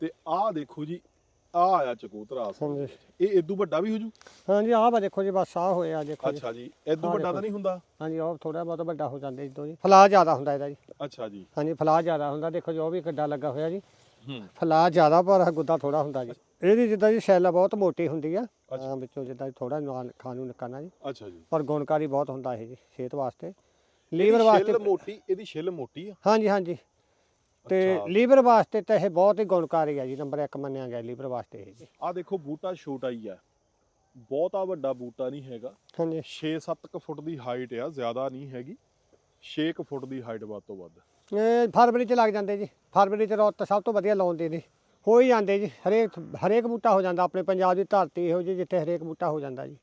ਤੇ ਆਹ ਦੇਖੋ ਜੀ ਆ ਆਇਆ ਚਕੋਤਰਾ। ਵਿੱਚ। ਇਹ ਇਦੋਂ ਵੱਡਾ ਵੀ ਹੋ ਜੂ? ਹਾਂਜੀ ਆਹ ਵਾ ਦੇਖੋ ਜੀ ਬਸ ਆਹ ਹੋਇਆ ਦੇਖੋ ਜੀ। ਅੱਛਾ ਜੀ ਇਦੋਂ ਵੱਡਾ। ਤਾਂ ਨਹੀਂ ਹੁੰਦਾ? ਹਾਂਜੀ ਉਹ ਥੋੜਾ ਬਹੁਤ ਵੱਡਾ ਹੋ ਜਾਂਦਾ ਇਦੋਂ ਜੀ। ਫਲਾਹ ਜ਼ਿਆਦਾ ਹੁੰਦਾ ਇਹਦਾ ਜੀ। ਅੱਛਾ ਜੀ। ਹਾਂਜੀ ਫਲਾਹ ਜ਼ਿਆਦਾ ਹੁੰਦਾ ਦੇਖੋ ਜੀ ਉਹ ਵੀ ਗੱਡਾ ਲੱਗਾ ਹੋਇਆ ਜੀ। ਹੂੰ। ਫਲਾਹ ਜ਼ਿਆਦਾ ਪਰ ਗੁੱਦਾ ਥੋੜਾ ਹੁੰਦਾ ਜੀ। ਇਹਦੀ ਜਿੱਦਾਂ ਜੀ ਸੈੱਲ ਬਹੁਤ ਮੋਟੀ ਹੁੰਦੀ ਆ। ਹਾਂ ਵਿੱਚੋਂ ਜਿੱਦਾਂ ਥੋੜਾ ਖਾਣ ਨੂੰ ਨਿਕਲਣਾ ਜੀ। ਅੱਛਾ ਜੀ। ਪਰ ਗੁਣਕਾਰੀ ਬਹੁਤ ਹੁੰਦਾ ਇਹ ਜੀ ਸਿਹਤ ਵਾਸਤੇ। ਲੀਵਰ ਵਾਸਤੇ ਛਿੱਲ ਮੋਟੀ ਇਹਦੀ ਛਿੱਲ ਮੋਟੀ ਆ? ਹਾਂਜੀ ਹਾਂਜੀ। ਤੇ। ਲੀਵਰ ਵਾਸਤੇ ਤਾਂ ਇਹ ਬਹੁਤ ਹੀ ਗੁਣਕਾਰੀ ਆ ਜੀ ਨੰਬਰ 1 ਮੰਨਿਆ ਗਿਆ ਲੀਵਰ ਵਾਸਤੇ ਇਹ ਜੀ। ਆ ਦੇਖੋ ਬੂਟਾ ਛੋਟਾ ਹੀ ਆ ਬਹੁਤਾ ਵੱਡਾ ਬੂਟਾ ਨਹੀਂ ਹੈਗਾ। ਹਾਂਜੀ। 6-7 ਫੁੱਟ ਦੀ ਹਾਈਟ ਆ ਜ਼ਿਆਦਾ ਨਹੀਂ ਹੈਗੀ। 6 ਫੁੱਟ ਦੀ ਹਾਈਟ ਵੱਧ ਤੋਂ ਵੱਧ। ਇਹ ਫਰਵਰੀ ਚ ਲੱਗ ਜਾਂਦੇ ਜੀ। ਫਰਵਰੀ ਚ ਰੁੱਤ ਸਭ ਤੋਂ ਵਧੀਆ ਲਾਉਂਦੇ ਨੇ ਹੋ ਹੀ ਜਾਂਦੇ ਜੀ। ਹਰੇਕ ਹਰੇਕ ਬੂਟਾ ਹੋ ਜਾਂਦਾ ਆਪਣੇ ਪੰਜਾਬ ਦੀ ਧਰਤੀ ਇਹੋ ਜਿਹੀ ਜਿੱਥੇ ਹਰੇਕ ਬੂਟਾ ਹੋ ਜਾਂਦਾ ਜੀ।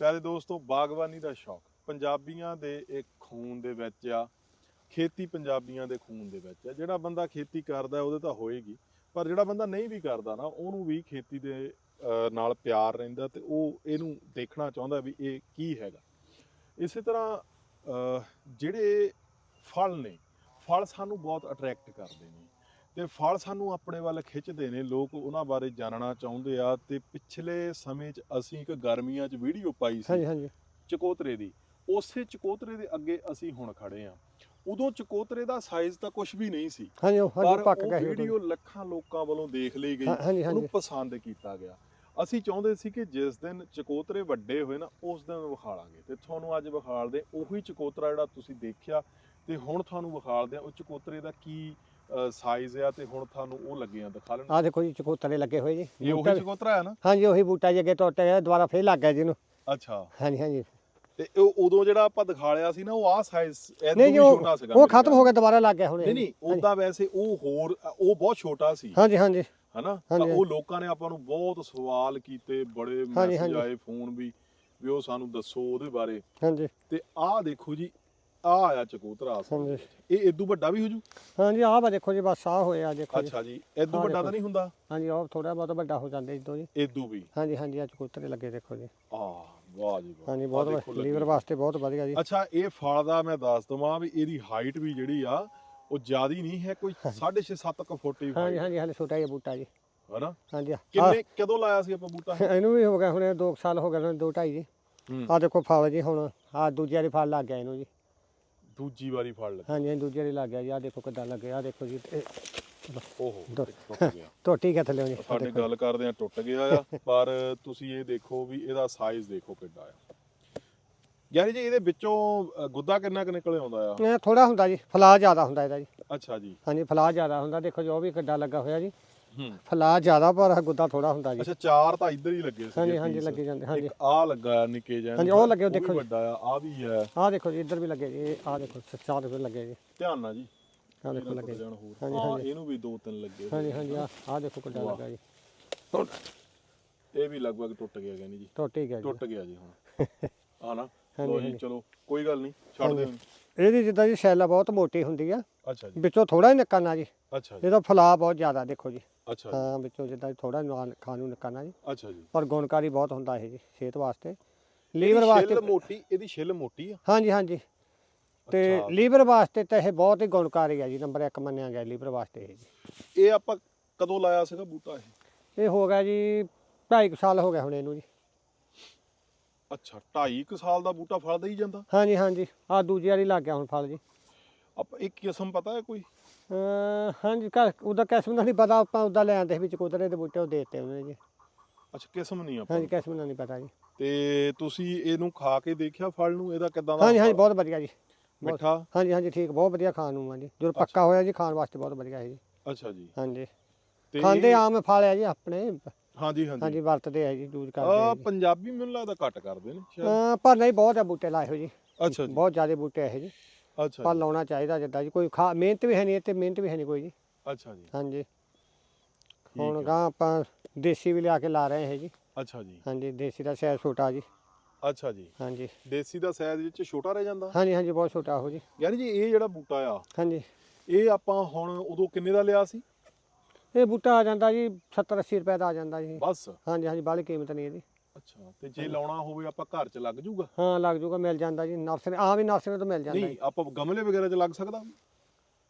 ਪਿਆਰੇ ਦੋਸਤੋ ਬਾਗਬਾਨੀ ਦਾ ਸ਼ੌਕ। ਪੰਜਾਬੀਆਂ ਦੇ ਇੱਕ ਖੂਨ ਦੇ ਵਿੱਚ ਆ ਖੇਤੀ ਪੰਜਾਬੀਆਂ ਦੇ ਖੂਨ ਦੇ ਵਿੱਚ ਆ। ਜਿਹੜਾ ਬੰਦਾ ਖੇਤੀ ਕਰਦਾ ਉਹਦੇ ਤਾਂ ਹੋਏਗੀ ਪਰ ਜਿਹੜਾ ਬੰਦਾ ਨਹੀਂ ਵੀ ਕਰਦਾ ਨਾ ਉਹਨੂੰ ਵੀ ਖੇਤੀ ਦੇ ਨਾਲ ਪਿਆਰ ਰਹਿੰਦਾ ਤੇ ਉਹ ਇਹਨੂੰ ਦੇਖਣਾ ਚਾਹੁੰਦਾ ਵੀ ਇਹ ਕੀ ਹੈਗਾ। ਇਸੇ ਤਰ੍ਹਾਂ ਜਿਹੜੇ ਫਲ ਨੇ ਫਲ ਸਾਨੂੰ ਬਹੁਤ ਅਟਰੈਕਟ ਕਰਦੇ ਨੇ ਤੇ ਫਲ ਸਾਨੂੰ ਆਪਣੇ ਵੱਲ ਖਿੱਚਦੇ ਨੇ। ਲੋਕ ਉਹਨਾਂ ਬਾਰੇ ਜਾਣਨਾ ਚਾਹੁੰਦੇ ਆ ਤੇ ਪਿਛਲੇ ਸਮੇਂ 'ਚ ਅਸੀਂ ਇੱਕ ਗਰਮੀਆਂ 'ਚ ਵੀਡੀਓ ਪਾਈ ਸੀ ਹਾਂਜੀ ਹਾਂਜੀ। ਚਕੋਤਰੇ ਦੀ। ਉਸੇ ਚਕੋਤਰੇ ਦੇ ਅੱਗੇ ਅਸੀਂ ਹੁਣ ਖੜੇ ਆ। ਉਦੋਂ ਚਕੋਤਰੇ ਦਾ ਸਾਈਜ਼ ਤਾਂ ਕੁਝ ਵੀ ਨਹੀਂ ਸੀ। ਹਾਂਜੀ ਹਾਂਜੀ ਪੱਕ ਗਿਆ। ਵੀਡੀਓ ਲੱਖਾਂ ਲੋਕਾਂ ਵੱਲੋਂ ਦੇਖ ਲਈ ਗਈ। ਉਹਨੂੰ ਪਸੰਦ ਕੀਤਾ ਗਿਆ। ਅਸੀਂ ਚਾਹੁੰਦੇ ਸੀ ਕਿ ਜਿਸ ਦਿਨ ਚਕੋਤਰੇ ਵੱਡੇ ਹੋਏ ਨਾ ਉਸ ਦਿਨ ਵਿਖਾਲਾਂਗੇ। ਤੇ ਤੁਹਾਨੂੰ ਅੱਜ ਵਿਖਾਲਦੇ ਉਹੀ ਚਕੋਤਰਾ ਜਿਹੜਾ ਤੁਸੀਂ ਦੇਖਿਆ ਤੇ ਹੁਣ ਤੁਹਾਨੂੰ ਵਿਖਾਲਦੇ ਆ ਉਹ ਚਕੋਤਰੇ ਦਾ ਕੀ ਸਾਈਜ਼ ਆ ਤੇ ਹੁਣ ਤੁਹਾਨੂੰ ਉਹ ਲੱਗੇ ਆ ਦਿਖਾ ਲੈਣ। ਆਹ ਦੇਖੋ ਜੀ ਚਕੋਤਰੇ ਲੱਗੇ ਹੋਏ ਜੀ। ਇਹ ਉਹੀ ਚਕੋਤਰਾ ਹੈ ਨਾ? ਹਾਂਜੀ ਉਹੀ ਬੂਟਾ ਜੀ ਅੱਗੇ ਟੁੱਟ ਗਿਆ ਦੁਬਾਰਾ ਫੇਰ ਲੱਗ ਗਿਆ ਜੀ ਇਹਨੂੰ। ਅੱਛਾ। ਹਾਂਜੀ ਹਾਂਜੀ। ਤੇ ਉਹ ਉਦੋਂ ਜਿਹੜਾ ਆਪਾਂ ਦਿਖਾ ਲਿਆ ਸੀ ਨਾ ਉਹ ਆਹ ਸਾਈਜ਼ ਐਦੋਂ ਨਹੀਂ ਵੀ ਜੀ ਉਹ ਛੋਟਾ ਸੀਗਾ। ਉਹ ਮੇਰੇ ਖਤਮ ਹੋ ਗਿਆ ਦੁਬਾਰਾ ਲੱਗ ਗਿਆ ਹੁਣ। ਨਹੀਂ ਨਹੀਂ ਉਦਾਂ ਵੈਸੇ ਉਹ ਹੋਰ ਉਹ ਬਹੁਤ ਛੋਟਾ ਸੀ। ਹਾਂਜੀ ਹਾਂਜੀ। ਹਨਾ? ਤਾਂ ਹਾਂਜੀ। ਉਹ ਲੋਕਾਂ ਨੇ ਆਪਾਂ ਨੂੰ ਬਹੁਤ ਸਵਾਲ ਕੀਤੇ ਬੜੇ ਹਾਂਜੀ, ਮੈਸੇਜ ਹਾਂਜੀ। ਆਏ ਫੋਨ ਵੀ ਵੀ ਉਹ ਸਾਨੂੰ ਦੱਸੋ ਉਹਦੇ ਬਾਰੇ। ਹਾਂਜੀ। ਤੇ ਆਹ ਦੇਖੋ ਜੀ ਆਹ ਆਇਆ ਚਕੋਤਰਾ ਅਸਲ ਹਾਂਜੀ। ਇਹ ਇਦੋਂ ਵੱਡਾ ਵੀ ਹੋ ਜੂ? ਹਾਂਜੀ ਆਹ ਵਾ ਦੇਖੋ ਜੀ ਬਸ ਆਹ ਹੋਇਆ ਦੇਖੋ ਜੀ। ਅੱਛਾ ਜੀ ਆਹ ਵੱਡਾ ਦੇਖੋ। ਤਾਂ ਨਹੀਂ ਹੁੰਦਾ? ਹਾਂਜੀ ਉਹ ਥੋੜਾ ਬਹੁਤ ਵੱਡਾ ਹੋ ਜਾਂਦਾ ਇਦੋਂ ਜੀ। ਇਦੋਂ ਵੀ। ਹਾਂਜੀ ਹਾਂਜੀ ਆ ਚਕੋਤਰੇ ਲੱਗੇ ਦੇਖੋ ਜੀ। ਆਹ। ਵਾਹ ਜੀ ਵਾਹ। ਹਾਂਜੀ ਆਹ ਬਹੁਤ ਦੇਖੋ ਲੀਵਰ ਲੱਗੀ। ਵਾਸਤੇ ਬਹੁਤ ਵਧੀਆ ਜੀ। ਅੱਛਾ ਇਹ ਫਲ ਦਾ ਮੈਂ ਦੱਸ ਦਵਾਂ ਵੀ ਇਹਦੀ ਹਾਈਟ ਵੀ ਜਿਹੜੀ ਆ ਉਹ ਜ਼ਿਆਦੀ ਨਹੀਂ ਹੈ ਕੋਈ 6.5 7 ਫੁੱਟ ਹੀ ਹਾਂਜੀ ਹਾਂਜੀ ਹਾਲੇ ਛੋਟਾ ਜਿਹਾ ਬੂਟਾ ਜੀ। ਹਨਾ? ਹਾਂਜੀ। ਆਹ- ਕਿੰਨੇ ਕਦੋਂ ਲਾਇਆ ਸੀ ਆਪਾਂ ਬੂਟਾ? ਇਹਨੂੰ ਵੀ ਹੋ ਗਿਆ ਹੁਣ 2 ਸਾਲ ਹੋ ਗਏ ਨੇ 2 2.5 ਜੀ। ਹੂੰ। ਆ ਦੇਖੋ ਫਲ ਜੀ ਹੁਣ ਆ ਦੂਜੇ ਵਾਲੀ ਫਲ ਲੱਗ ਗਿਆ ਇਹਨੂੰ ਜੀ। ਦੂਜੀ ਵਾਰੀ ਫਲ ਲੱਗਾ। ਹਾਂਜੀ ਹਾਂਜੀ, ਦੂਜੇ ਵਾਲੀ ਲੱਗ ਗਿਆ ਜੀ। ਆ ਦੇਖੋ ਕਿੱਦਾਂ ਲੱਗਿਆ ਆ ਦੇਖੋ ਜੀ ਇਹ ਓਹੋ ਟੁੱਟ ਗਿਆ। ਟੋਟੀ ਕਿੱਥੇ ਲਿਓ ਜੀ ਸਾਡੇ। ਗੱਲ ਕਰਦੇ ਆ ਟੁੱਟ ਗਿਆ ਆ ਪਰ ਤੁਸੀਂ ਇਹ ਦੇਖੋ ਵੀ ਇਹਦਾ ਸਾਈਜ਼ ਦੇਖੋ ਕਿੱਡਾ ਆ। ਯਾਨੀ ਜੀ ਇਹਦੇ ਵਿੱਚੋਂ ਗੁੱਦਾ ਕਿੰਨਾ ਕੁ ਨਿਕਲ ਆਉਂਦਾ ਆ? ਇਹ ਥੋੜਾ ਹੁੰਦਾ ਜੀ ਫਲਾਹ ਜ਼ਿਆਦਾ ਹੁੰਦਾ ਇਹਦਾ ਜੀ। ਅੱਛਾ ਜੀ। ਹਾਂਜੀ ਫਲਾਹ ਜ਼ਿਆਦਾ ਹੁੰਦਾ ਦੇਖੋ ਜੀ ਉਹ ਵੀ ਕਿੱਡਾ ਲੱਗਾ ਹੋਇਆ ਜੀ। ਹੂੰ। ਫਲਾਹ ਜ਼ਿਆਦਾ ਪਰ ਗੁੱਦਾ ਥੋੜਾ ਹੁੰਦਾ ਜੀ। ਅੱਛਾ ਚਾਰ ਤਾਂ ਇੱਧਰ ਹੀ ਲੱਗੇ ਸੀ ਹਾਂਜੀ ਹਾਂਜੀ ਲੱਗੇ ਜਾਂਦੇ ਹਾਂਜੀ। ਇੱਕ ਆ ਲੱਗਾ ਆ ਨਿੱਕੇ ਜਿਹੇ ਹਾਂਜੀ, ਉਹ ਲੱਗੇ, ਵੀ ਦੇਖੋ ਜੀ। ਵੱਡਾ ਆ ਆ ਵੀ ਹੈ ਆਹ ਦੇਖੋ ਜੀ ਇੱਧਰ ਵੀ ਲੱਗੇ ਜੀ ਆਹ ਦੇਖੋ ਚਾਰ ਦੇ ਲੱਗੇ ਜੀ। ਧਿਆਨ ਨਾਲ ਜੀ। ਆਹ ਦੇਖੋ ਲੱਗੇ। ਟੁੱਟ ਜੀ। ਜਾਣ ਹੋਰ। ਹਾਂਜੀ, ਹਾਂ ਹਾਂਜੀ। ਇਹਨੂੰ ਵੀ ਦੋ ਤਿੰਨ ਲੱਗੇ ਹੋਏ ਹਾਂਜੀ ਹਾਂਜੀ ਆਹ ਦੇਖੋ ਕਿੱਡਾ। ਲੱਗਾ ਜੀ। ਇਹ ਵੀ ਲਗਭਗ ਟੁੱਟ ਗਿਆ ਕਹਿੰਦੀ ਜੀ। ਟੁੱਟ ਹੀ ਗਿਆ ਜੀ। ਟੁੱਟ ਗਿਆ ਜੀ ਹੁਣ। ਆ ਨਾ ਹਾਂਜੀ, ਲੋ ਜੀ ਹਾਂਜੀ। ਚਲੋ ਕੋਈ ਗੱਲ ਨਹੀਂ ਛੱਡ ਦਿਓ। ਇਹਦੀ ਜਿੱਦਾਂ ਜੀ ਸੈੱਲ ਬਹੁਤ ਮੋਟੀ ਹੁੰਦੀ ਆ। ਅੱਛਾ ਜੀ। ਵਿੱਚੋਂ ਥੋੜਾ ਹੀ ਨਿਕਲਣਾ ਜੀ। ਅੱਛਾ ਜੀ। ਇਹਦਾ ਫਲਾਹ ਬਹੁਤ ਜ਼ਿਆਦਾ ਦੇਖੋ ਜੀ। ਅੱਛਾ ਜੀ। ਹਾਂ ਵਿੱਚੋਂ ਜਿੱਦਾਂ ਥੋੜਾ ਖਾਣ ਨੂੰ ਨਿਕਲਣਾ ਜੀ। ਅੱਛਾ ਜੀ। ਪਰ ਗੁਣਕਾਰੀ ਬਹੁਤ ਹੁੰਦਾ ਇਹ ਜੀ ਸਿਹਤ ਵਾਸਤੇ। ਇਹਦੀ ਲੀਵਰ ਵਾਸਤੇ ਛਿੱਲ ਮੋਟੀ ਇਹਦੀ ਛਿੱਲ ਮੋਟੀ ਆ? ਹਾਂਜੀ ਹਾਂਜੀ। ਤੇ। ਲੀਵਰ ਵਾਸਤੇ ਤਾਂ ਇਹ ਬਹੁਤ ਹੀ ਗੁਣਕਾਰੀ ਹੈ ਜੀ ਨੰਬਰ 1 ਮੰਨਿਆ ਗਿਆ ਲੀਵਰ ਵਾਸਤੇ ਇਹ ਜੀ। ਇਹ ਆਪਾਂ ਕਦੋਂ ਲਾਇਆ ਸੀਗਾ ਬੂਟਾ ਇਹ? ਇਹ ਹੋ ਗਿਆ ਜੀ 2.5 ਸਾਲ ਹੋ ਗਿਆ ਹੁਣ ਇਹਨੂੰ ਜੀ। ਅੱਛਾ 2.5 ਸਾਲ ਦਾ ਬੂਟਾ ਫਲ ਦੇਈ ਜਾਂਦਾ? ਹਾਂਜੀ ਹਾਂਜੀ। ਆ ਦੂਜੀ ਵਾਰੀ ਲੱਗ ਗਿਆ ਹੁਣ ਫਲ ਜੀ। ਆਪਾਂ ਇੱਕ ਕਿਸਮ ਪਤਾ ਹੈ ਕੋਈ? ਅਹ ਹਾਂਜੀ ਘਰ ਉਹਦਾ ਕਿਸਮ ਦਾ ਨਹੀਂ ਪਤਾ ਆਪਾਂ ਉਹਦਾ ਲੈ ਆਂਦੇ ਸੀ ਵਿੱਚ ਕੁਦਰੇ ਦੇ ਬੂਟੇ ਉਹ ਦੇ ਦਿੱਤੇ ਉਹਨੇ ਜੀ। ਅੱਛਾ ਕਿਸਮ ਨਹੀਂ ਆਪਾਂ ਹਾਂਜੀ ਕਿਸਮ ਦਾ ਨਹੀਂ ਪਤਾ ਜੀ। ਤੇ ਤੁਸੀਂ ਇਹਨੂੰ ਖਾ ਕੇ ਦੇਖਿਆ ਫਲ ਨੂੰ? ਇਹਦਾ ਕਿਦਾਂ ਦਾ ਹਾਂਜੀ ਹਾਂਜੀ? ਬਹੁਤ ਵਧੀਆ ਜੀ। ਬਹੁਤ- ਮਿੱਠਾ? ਹਾਂਜੀ ਹਾਂਜੀ ਠੀਕ ਬਹੁਤ ਵਧੀਆ ਖਾਣ ਨੂੰ ਆ ਜੀ ਜਦੋਂ ਪੱਕਾ ਹੋਇਆ ਜੀ ਖਾਣ ਵਾਸਤੇ ਬਹੁਤ ਵਧੀਆ ਹੈ ਜੀ। ਅੱਛਾ ਜੀ। ਹਾਂਜੀ। ਤੇ ਖਾਂਦੇ ਆਮ ਫਲ ਹੈ ਜੀ ਆਪਣੇ। ਹਾਂਜੀ ਹਾਂਜੀ। ਹਾਂਜੀ ਵਰਤਦੇ ਆ ਜੀ ਯੂਜ਼ ਕਰਦੇ ਆ ਜੀ। ਪੰਜਾਬੀ ਮੈਨੂੰ ਲੱਗਦਾ ਘੱਟ ਕਰਦੇ ਨੇ ਸ਼ਾਇਦ। ਅਹ ਪਰ ਨਹੀਂ ਬਹੁਤ ਆ ਬੂਟੇ ਲਾਏ ਹੋਏ ਜੀ। ਅੱਛਾ ਜੀ। ਬਹੁਤ ਜ਼ਿਆਦਾ ਬੂਟੇ ਇਹ ਜੀ। ਅੱਛਾ ਪਰ ਜੀ। ਲਾਉਣਾ ਚਾਹੀਦਾ ਜਿੱਦਾਂ ਜੀ ਕੋਈ ਖਾ ਮਿਹਨਤ ਵੀ ਹੈ ਨਹੀਂ ਤੇ ਮਿਹਨਤ ਵੀ ਹੈ ਨਹੀਂ ਕੋਈ ਜੀ। ਅੱਛਾ ਜੀ। ਹਾਂਜੀ। ਠੀਕ ਹੁਣ ਹੈ। ਗਾਂ ਆਪਾਂ ਦੇਸੀ ਵੀ ਲਿਆ ਕੇ ਲਾ ਰਹੇ ਹਾਂ ਜੀ। ਅੱਛਾ ਜੀ। ਹਾਂਜੀ ਦੇਸੀ ਦਾ ਸਾਈਜ਼ ਛੋਟਾ ਜੀ। ਅੱਛਾ ਜੀ। ਹਾਂਜੀ। ਦੇਸੀ ਦਾ ਸਾਈਜ਼ ਵਿੱਚ ਛੋਟਾ ਰਹਿ ਜਾਂਦਾ? ਹਾਂਜੀ ਹਾਂਜੀ ਬਹੁਤ ਛੋਟਾ ਹੋ ਜੀ ਯਾਨੀ ਜੀ ਇਹ ਜਿਹੜਾ ਬੂਟਾ ਆ ਹਾਂਜੀ। ਇਹ ਆਪਾਂ ਹੁਣ ਉਦੋਂ ਕਿੰਨੇ ਦਾ ਲਿਆ ਸੀ? ਇਹ ਬੂਟਾ ਆ ਜਾਂਦਾ ਜੀ 70 80 ਰੁਪਏ ਦਾ ਆ ਜਾਂਦਾ ਜੀ। ਬਸ। ਹਾਂਜੀ ਹਾਂਜੀ ਬਾਹਲੀ ਕੀਮਤ ਨਹੀਂ ਇਹਦੀ। ਅੱਛਾ ਤੇ ਜੇ ਲਾਉਣਾ ਹੋਵੇ ਆਪਾਂ ਘਰ 'ਚ ਲੱਗ ਜੂਗਾ? ਹਾਂ ਲੱਗ ਜੂਗਾ ਮਿਲ ਜਾਂਦਾ ਜੀ। ਨਰਸਰੀ ਆ ਵੀ ਨਰਸਰੀ ਤੋਂ ਮਿਲ ਜਾਂਦਾ ਨਹੀਂ ਆਪਾਂ ਗਮਲੇ ਵਗੈਰਾ 'ਚ ਲੱਗ ਸਕਦਾ?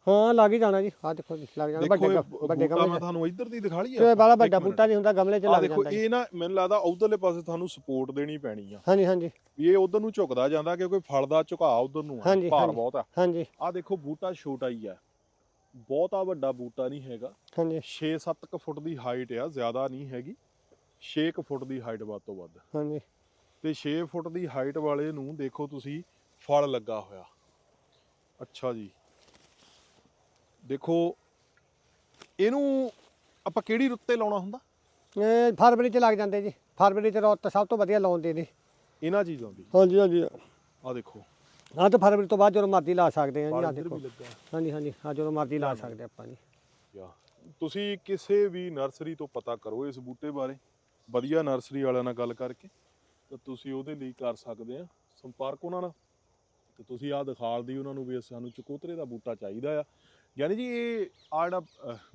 ਹਾਂ ਲੱਗ ਹੀ ਜਾਣਾ ਜੀ। ਆ ਦੇਖੋ ਜੀ ਲੱਗ ਜਾਣਾ। ਵੱਡੇ ਵੱਡੇ ਬੂਟਾ ਗਮਲੇ ਮੈਂ ਤੁਹਾਨੂੰ ਇੱਧਰ ਦੀ ਦਿਖਾ ਲਈ ਤੇ ਬਾਲਾ ਵੱਡਾ। ਬੂਟਾ ਨਹੀਂ ਹੁੰਦਾ ਗਮਲੇ 'ਚ ਲੱਗ ਦੇਖੋ ਜਾਂਦਾ ਜੀ। ਇਹ ਨਾ ਮੈਨੂੰ ਲੱਗਦਾ ਉਧਰਲੇ ਪਾਸੇ ਤੁਹਾਨੂੰ ਸਪੋਰਟ ਦੇਣੀ ਪੈਣੀ ਆ। ਹਾਂਜੀ ਹਾਂਜੀ। ਵੀ ਇਹ ਉਧਰ ਨੂੰ ਝੁਕਦਾ ਜਾਂਦਾ ਕਿਉਂਕਿ ਫਲ ਦਾ ਝੁਕਾਅ ਉਧਰ ਨੂੰ ਆ ਹਾਂਜੀ, ਭਾਰ ਹਾਂਜੀ। ਬਹੁਤ ਆ। ਹਾਂਜੀ। ਆ ਦੇਖੋ ਬੂਟਾ ਛੋਟਾ ਹੀ ਆ। ਬਹੁਤਾ ਵੱਡਾ ਬੂਟਾ ਨਹੀਂ ਹੈਗਾ। ਹਾਂਜੀ। 6-7 ਫੁੱਟ ਦੀ ਹਾਈਟ ਆ ਜ਼ਿਆਦਾ ਨਹੀਂ ਹੈਗੀ। 6 ਫੁੱਟ ਦੀ ਹਾਈਟ ਵੱਧ ਤੋਂ ਵੱਧ। ਹਾਂਜੀ। ਤੇ 6 ਫੁੱਟ ਦੀ ਹਾਈਟ ਵਾਲੇ ਨੂੰ ਦੇਖੋ ਤੁਸੀਂ ਫਲ ਲੱਗਾ ਹੋਇਆ। ਅੱਛਾ ਜੀ। ਦੇਖੋ ਇਹਨੂੰ ਆਪਾਂ ਕਿਹੜੀ ਰੁੱਤੇ ਲਾਉਣਾ ਹੁੰਦਾ? ਇਹ ਫਰਵਰੀ 'ਚ ਲੱਗ ਜਾਂਦੇ ਜੀ। ਫਰਵਰੀ 'ਚ ਰੁੱਤ ਸਭ ਤੋਂ ਵਧੀਆ ਲਾਉਂਦੇ ਨੇ ਇਹਨਾਂ ਚੀਜ਼ਾਂ ਦੀ? ਹਾਂਜੀ ਹਾਂਜੀ। ਆ ਦੇਖੋ। ਆ ਤਾਂ ਫਰਵਰੀ ਤੋਂ ਬਾਅਦ ਜਦੋਂ ਮਰਜ਼ੀ ਲਾ ਸਕਦੇ ਆ ਜੀ ਆ ਦੇਖੋ। ਹਾਂਜੀ ਹਾਂਜੀ। ਆ ਜਦੋਂ ਮਰਜ਼ੀ ਲਾ ਸਕਦੇ ਆਪਾਂ ਜੀ। ਤੁਸੀਂ ਕਿਸੇ ਵੀ ਨਰਸਰੀ ਤੋਂ ਪਤਾ ਕਰੋ ਇਸ ਬੂਟੇ ਬਾਰੇ। ਵਧੀਆ ਨਰਸਰੀ ਵਾਲਿਆਂ ਨਾਲ ਗੱਲ ਕਰਕੇ ਤਾਂ ਤੁਸੀਂ ਉਹਦੇ ਲਈ ਕਰ ਸਕਦੇ ਆ ਸੰਪਰਕ ਉਹਨਾਂ ਨਾਲ। ਤੇ ਤੁਸੀਂ ਆਹ ਦਿਖਾਲ ਦੀ ਉਹਨਾਂ ਨੂੰ ਵੀ ਸਾਨੂੰ ਚਕੋਤਰੇ ਦਾ ਬੂਟਾ ਚਾਹੀਦਾ ਆ। ਯਾਨੀ ਜੀ ਇਹ ਆ ਜਿਹੜਾ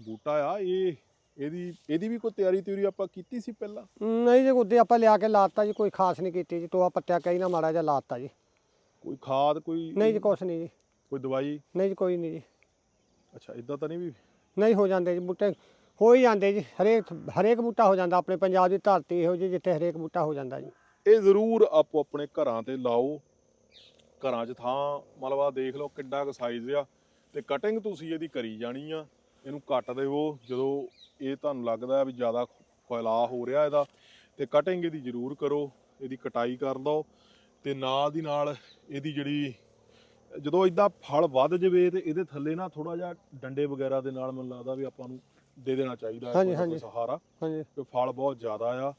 ਬੂਟਾ ਆ ਇਹ ਇਹਦੀ ਇਹਦੀ ਵੀ ਕੋਈ ਤਿਆਰੀ ਤਿਉਰੀ ਆਪਾਂ ਕੀਤੀ ਸੀ ਪਹਿਲਾਂ? ਨਹੀਂ ਜੀ ਉੱਦੇ ਆਪਾਂ ਲਿਆ ਕੇ ਲਾਤਾ ਜੀ ਕੋਈ ਖਾਸ ਨਹੀਂ ਕੀਤੀ ਜੀ ਟੋਆ ਪੱਤਿਆ ਕਈ ਨਾ ਮਾੜਾ ਜਿਹਾ ਲਾਤਾ ਜੀ। ਕੋਈ ਖਾਦ ਕੋਈ ਨਹੀਂ ਜੀ ਕੁਛ ਨਹੀਂ ਜੀ। ਕੋਈ ਦਵਾਈ? ਨਹੀਂ ਜੀ ਕੋਈ ਨਹੀਂ ਜੀ। ਅੱਛਾ ਇਦਾਂ ਤਾਂ ਨਹੀਂ ਵੀ? ਨਹੀਂ ਹੋ ਜਾਂਦੇ ਜੀ ਬੂਟੇ ਹੋ ਹੀ ਜਾਂਦੇ ਜੀ ਹਰੇਕ ਹਰੇਕ ਬੂਟਾ ਹੋ ਜਾਂਦਾ ਆਪਣੇ ਪੰਜਾਬ ਦੀ ਧਰਤੀ ਇਹੋ ਜਿਹੀ ਜਿੱਥੇ ਹਰੇਕ ਬੂਟਾ ਹੋ ਜਾਂਦਾ ਜੀ। ਇਹ ਜ਼ਰੂਰ ਆਪੋ ਆਪਣੇ ਘਰਾਂ ਤੇ ਲਾਓ ਘਰਾਂ 'ਚ ਥਾਂ ਮਲਵਾ ਦੇਖ ਲਓ ਕਿੱਡਾ ਕੁ ਸਾਈਜ਼ ਆ। ਤੇ ਕਟਿੰਗ ਤੁਸੀਂ ਇਹਦੀ ਕਰੀ ਜਾਣੀ ਆ। ਇਹਨੂੰ ਕੱਟ ਦੇਵੋ ਜਦੋਂ ਇਹ ਤੁਹਾਨੂੰ ਲੱਗਦਾ ਵੀ ਜ਼ਿਆਦਾ ਫੈਲਾਅ ਹੋ ਰਿਹਾ ਇਹਦਾ ਤੇ ਕਟਿੰਗ ਇਹਦੀ ਜ਼ਰੂਰ ਕਰੋ ਇਹਦੀ ਕਟਾਈ ਕਰ ਦਿਓ ਤੇ ਨਾਲ ਦੀ ਨਾਲ ਇਹਦੀ ਜਿਹੜੀ ਜਦੋਂ ਇਦਾਂ ਫਲ ਵੱਧ ਜਵੇ ਤੇ ਇਹਦੇ ਥੱਲੇ ਨਾ ਥੋੜਾ ਜਿਹਾ ਡੰਡੇ ਵਗੈਰਾ ਦੇ ਨਾਲ ਮੈਨੂੰ ਲੱਗਦਾ ਵੀ ਆਪਾਂ ਨੂੰ ਦੇ ਦੇਣਾ ਚਾਹੀਦਾ ਹੈ ਕੋਈ। ਸਹਾਰਾ ਹਾਂਜੀ। ਕਿ ਫਲ ਬਹੁਤ ਜ਼ਿਆਦਾ ਆ।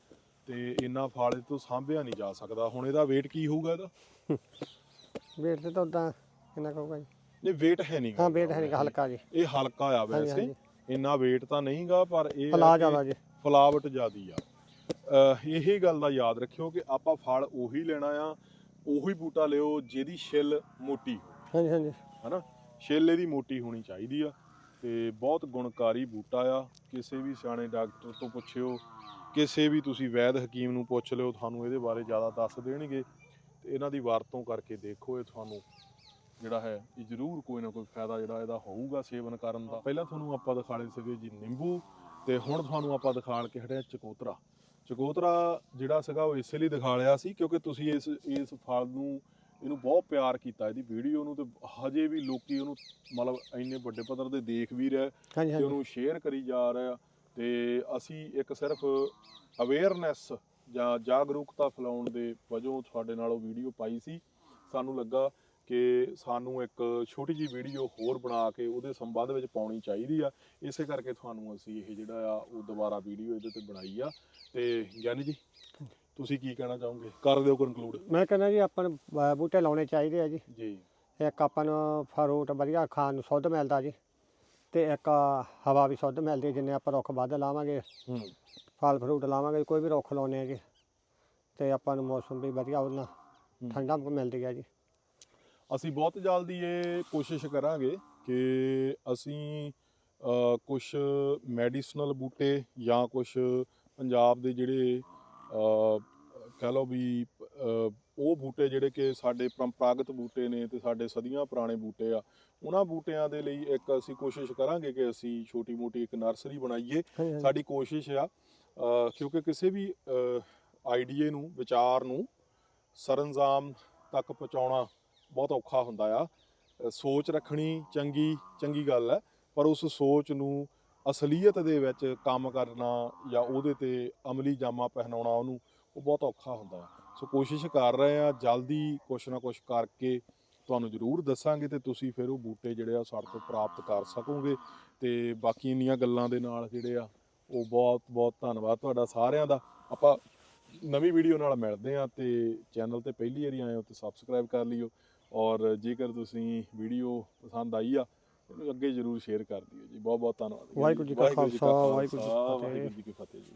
ਤੇ ਇੰਨਾ ਫਲ ਇਹ ਤੋਂ ਸਾਂਭਿਆ ਨਹੀਂ ਜਾ ਸਕਦਾ। ਹੁਣ ਇਹਦਾ weight ਕੀ ਹੋਊਗਾ ਇਹਦਾ? ਵੇਟ ਤੇ ਤਾਂ ਉਦਾਂ ਕਿੰਨਾ ਕਹੂਗਾ ਜੀ? ਨਹੀਂ weight ਹੈ ਨਹੀਂ ਹਾਂ ਵੇਟ ਹੈ ਨਹੀਂ ਹਲਕਾ ਜੀ। ਇਹ ਹਲਕਾ ਆ ਵੈਸੇ। ਇੰਨਾ weight ਤਾਂ ਨਹੀਂਗਾ ਪਰ ਇਹ ਫਲਾ ਜ਼ਿਆਦਾ ਜੀ। ਫਲਾਵਟ ਜ਼ਿਆਦੀ ਆ। ਇਹ ਗੱਲ ਦਾ ਯਾਦ ਰੱਖਿਓ ਕਿ ਆਪਾਂ ਫਲ ਉਹੀ ਲੈਣਾ ਆ ਉਹੀ ਬੂਟਾ ਲਿਓ ਜਿਹਦੀ ਛਿੱਲ ਮੋਟੀ ਹਾਂਜੀ ਹਾਂਜੀ। ਹਨਾ? ਛਿੱਲ ਇਹਦੀ ਮੋਟੀ ਹੋਣੀ ਚਾਹੀਦੀ ਆ ਤੇ ਬਹੁਤ ਗੁਣਕਾਰੀ ਬੂਟਾ ਆ। ਕਿਸੇ ਵੀ ਸਿਆਣੇ ਡਾਕਟਰ ਤੋਂ ਪੁੱਛਿਓ ਕਿਸੇ ਵੀ ਤੁਸੀਂ ਵੈਦ ਹਕੀਮ ਨੂੰ ਪੁੱਛ ਲਿਓ ਤੁਹਾਨੂੰ ਇਹਦੇ ਬਾਰੇ ਜ਼ਿਆਦਾ ਦੱਸ ਦੇਣਗੇ। ਤੇ ਇਹਨਾਂ ਦੀ ਵਰਤੋਂ ਕਰਕੇ ਦੇਖੋ ਇਹ ਤੁਹਾਨੂੰ ਜਿਹੜਾ ਹੈ ਇਹ ਜ਼ਰੂਰ ਕੋਈ ਨਾ ਕੋਈ ਫਾਇਦਾ ਜਿਹੜਾ ਇਹਦਾ ਹੋਊਗਾ ਸੇਵਨ ਕਰਨ ਦਾ। ਪਹਿਲਾਂ ਤੁਹਾਨੂੰ ਆਪਾਂ ਦਿਖਾਲੇ ਸੀਗੇ ਜੀ ਨਿੰਬੂ ਤੇ ਹੁਣ ਤੁਹਾਨੂੰ ਆਪਾਂ ਦਿਖਾਲ ਕੇ ਹਟਿਆ ਚਕੋਤਰਾ। ਚਕੋਤਰਾ ਜਿਹੜਾ ਸੀਗਾ ਉਹ ਇਸੇ ਲਈ ਦਿਖਾ ਲਿਆ ਸੀ ਕਿਉਂਕਿ ਤੁਸੀਂ ਇਸ ਇਸ ਫਲ ਨੂੰ ਇਹਨੂੰ ਬਹੁਤ ਪਿਆਰ ਕੀਤਾ ਇਹਦੀ ਵੀਡੀਓ ਨੂੰ ਤੇ ਹਜੇ ਵੀ ਲੋਕੀ ਉਹਨੂੰ ਮਤਲਬ ਇੰਨੇ ਵੱਡੇ ਪੱਧਰ ਤੇ ਦੇਖ ਵੀ ਰਹੇ ਤੇ ਉਹਨੂੰ ਸ਼ੇਅਰ ਕਰੀ ਜਾ ਰਹੇ ਤੇ ਅਸੀਂ ਇੱਕ ਸਿਰਫ ਅਵੇਅਰਨੈਸ ਜਾਂ ਜਾਗਰੂਕਤਾ ਫੈਲਾਉਣ ਦੇ ਵਜੋਂ ਤੁਹਾਡੇ ਨਾਲ ਉਹ ਵੀਡੀਓ ਪਾਈ ਸੀ। ਸਾਨੂੰ ਲੱਗਾ ਕਿ ਸਾਨੂੰ ਇੱਕ ਛੋਟੀ ਜੀ ਵੀਡੀਓ ਹੋਰ ਬਣਾ ਕੇ ਉਹਦੇ ਸੰਬੰਧ ਵਿੱਚ ਪਾਉਣੀ ਚਾਹੀਦੀ ਆ। ਇਸੇ ਕਰਕੇ ਤੁਹਾਨੂੰ ਅਸੀਂ ਇਹ ਜਿਹੜਾ ਆ ਉਹ ਦੁਬਾਰਾ ਵੀਡੀਓ ਇਹਦੇ ਤੇ ਬਣਾਈ ਆ। ਤੇ ਗਿਆਨੀ ਜੀ ਤੁਸੀਂ ਕੀ ਕਹਿਣਾ ਚਾਹੋਗੇ? ਕਰ ਦਿਓ ਕਨਕਲੂਡ ਮੈਂ ਕਹਿੰਦਾ ਜੀ ਆਪਾਂ ਨੂੰ ਬੂਟੇ ਲਾਉਣੇ ਚਾਹੀਦੇ ਆ ਜੀ। ਜੀ। ਇੱਕ ਆਪਾਂ ਨੂੰ ਫਰੂਟ ਵਧੀਆ ਖਾਣ ਨੂੰ ਸ਼ੁੱਧ ਮਿਲਦਾ ਜੀ। ਤੇ ਇੱਕ ਹਵਾ ਵੀ ਸ਼ੁੱਧ ਮਿਲਦੀ ਜਿੰਨੇ ਆਪਾਂ ਰੁੱਖ ਵੱਧ ਲਾਵਾਂਗੇ ਹੂੰ। ਫਲ ਫਰੂਟ ਲਾਵਾਂਗੇ ਕੋਈ ਵੀ ਰੁੱਖ ਲਾਉਨੇ ਆ ਜੀ ਤੇ ਆਪਾਂ ਨੂੰ ਮੌਸਮ ਵੀ ਵਧੀਆ ਹੂੰ। ਠੰਡਾ ਮਿਲਦੀ ਆ ਜੀ। ਅਸੀਂ ਬਹੁਤ ਜਲਦੀ ਇਹ ਕੋਸ਼ਿਸ਼ ਕਰਾਂਗੇ ਕਿ ਅਸੀਂ ਕੁਝ ਮੈਡੀਸਨਲ ਬੂਟੇ ਜਾਂ ਕੁਝ ਪੰਜਾਬ ਦੇ ਜਿਹੜੇ ਅ, ਕਹਿ ਲਓ ਵੀ ਅ, ਉਹ ਬੂਟੇ ਜਿਹੜੇ ਕਿ ਸਾਡੇ ਪਰੰਪਰਾਗਤ ਬੂਟੇ ਨੇ ਤੇ ਸਾਡੇ ਸਦੀਆਂ ਪੁਰਾਣੇ ਬੂਟੇ ਆ ਉਹਨਾਂ ਬੂਟਿਆਂ ਦੇ ਲਈ ਇੱਕ ਅਸੀਂ ਕੋਸ਼ਿਸ਼ ਕਰਾਂਗੇ ਕਿ ਅਸੀਂ ਛੋਟੀ-ਮੋਟੀ ਇੱਕ ਨਰਸਰੀ ਬਣਾਈਏ। ਸਾਡੀ ਕੋਸ਼ਿਸ਼ ਆ ਕਿਉਂਕਿ ਕਿਸੇ ਵੀ ਆਈਡੀਏ ਨੂੰ ਵਿਚਾਰ ਨੂੰ ਸਰੰਜਾਮ ਤੱਕ ਪਹੁੰਚਾਉਣਾ ਬਹੁਤ ਔਖਾ ਹੁੰਦਾ ਆ। ਸੋਚ ਰੱਖਣੀ ਚੰਗੀ ਚੰਗੀ ਗੱਲ ਹੈ ਪਰ ਉਸ ਸੋਚ ਨੂੰ ਅਸਲੀਅਤ ਦੇ ਵਿੱਚ ਕੰਮ ਕਰਨਾ ਜਾਂ ਉਹਦੇ ਤੇ ਅਮਲੀ ਜਾਮਾ ਪਹਿਨਾਉਣਾ ਉਹਨੂੰ ਉਹ ਬਹੁਤ ਔਖਾ ਹੁੰਦਾ ਹੈ ਸੋ ਕੋਸ਼ਿਸ਼ ਕਰ ਰਹੇ ਆ ਜਲਦੀ ਕੁਛ ਨਾ ਕੁਛ ਕਰਕੇ ਤੁਹਾਨੂੰ ਜ਼ਰੂਰ ਦੱਸਾਂਗੇ ਤੇ ਤੁਸੀਂ ਫਿਰ ਉਹ ਬੂਟੇ ਜਿਹੜੇ ਆ ਸਾਡੇ ਤੋਂ ਪ੍ਰਾਪਤ ਕਰ ਸਕੋਗੇ ਤੇ ਬਾਕੀ ਇੰਨੀਆਂ ਗੱਲਾਂ ਦੇ ਨਾਲ ਜਿਹੜੇ ਆ ਉਹ ਬਹੁਤ ਬਹੁਤ ਧੰਨਵਾਦ ਤੁਹਾਡਾ ਸਾਰਿਆਂ ਦਾ। ਆਪਾਂ ਨਵੀਂ ਵੀਡੀਓ ਨਾਲ ਮਿਲਦੇ ਆ ਤੇ ਚੈਨਲ ਤੇ ਪਹਿਲੀ ਵਾਰੀ ਆਏ ਹੋ ਤੇ ਸਬਸਕ੍ਰਾਈਬ ਕਰ ਲਿਓ ਔਰ ਜੇਕਰ ਤੁਸੀਂ ਵੀਡੀਓ ਪਸੰਦ ਆਈ ਆ ਇਹਨੂੰ ਅੱਗੇ ਜ਼ਰੂਰ ਸ਼ੇਅਰ ਕਰ ਦਿਓ ਜੀ। ਬਹੁਤ ਬਹੁਤ ਧੰਨਵਾਦ। ਵਾਹਿਗੁਰੂ ਜੀ ਕਾ ਖਾਲਸਾ, ਵਾਹਿਗੁਰੂ ਜੀ ਕੀ ਫਤਿਹ। ਵਾਹਿਗੁਰੂ ਜੀ ਕੀ ਫਤਿਹ ਜੀ।